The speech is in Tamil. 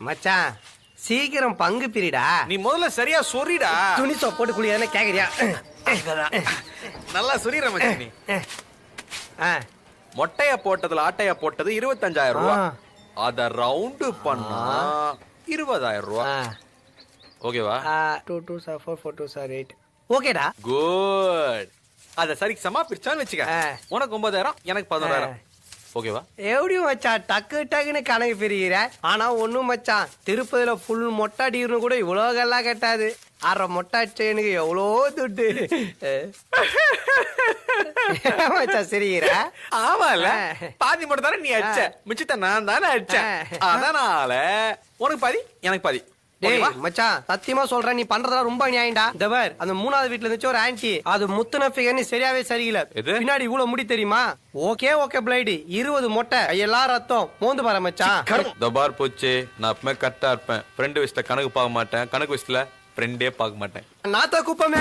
மச்சான் சீக்கிரம் பங்கு பிரிடா. நீ முதல்ல சரியா சொறிடா துணி சோப் போட்டு குளியாதுன்னு கேக்குறியா? நல்லா சொறிற மச்சான் நீ. ஆ, மொட்டைய போட்டதுல ஆட்டைய போட்டது இருபத்தஞ்சாயிரம் ரூபாய் ஆ. அத ரவுண்டு பண்ணா இருபதாயிரம் ஆ, ரூபாய் ஓகேவா two two sir, four four two sir, eight. ஓகேடா குட் அத சரிக்கு சமா பிரிச்சான்னு வச்சுக்க. உனக்கு ஒன்பதாயிரம் எனக்கு பதினோராயிரம். ஓகேவா? எப்படி மச்சான் டக்கு டக்குன்னு கணக்கு பிரிக்கிற ஆனா ஒண்ணும் மச்சான் திருப்பதியில ஃபுல் மொட்டை அடிக்கணும் கூட இவ்வளோ கல்லா கட்டாது. அரை மொட்டை அடிச்சனுக்கு எவ்வளோ துட்டு. ஏன் மச்சான் சிரிக்கிற? ஆமால. பாதி மட்டும் தானே நீ அடிச்ச? மிச்சத்தை நான் தானே அடிச்சேன். அதனால உனக்கு பாதி எனக்கு பாதி. டேய்? மச்சான் சத்தியமா சொல்றேன் நீ பண்றதெல்லாம் ரொம்ப நியாயம்டா பார். அந்த மூணாவது வீட்ல இருந்துச்சு ஒரு ஆன்ட்டி. அது முத்துன ஃபிகர்னு சரியாவே சரியில்லை? பின்னாடி இவ்வளவு முடி தெரியுமா? Okay okay blade. இருபது மொட்டை கையெல்லாம் ரத்தம். மோந்து பாரு மச்சான். இந்த பார் போச்சு. நான் எப்பவுமே கரெக்டா இருப்பேன். ஃப்ரெண்டு விஷயத்துல கணக்கு பார்க்க மாட்டேன். கணக்கு விஷயத்துல ஃப்ரெண்டே பார்க்க மாட்டேன். நாத்த குப்பமே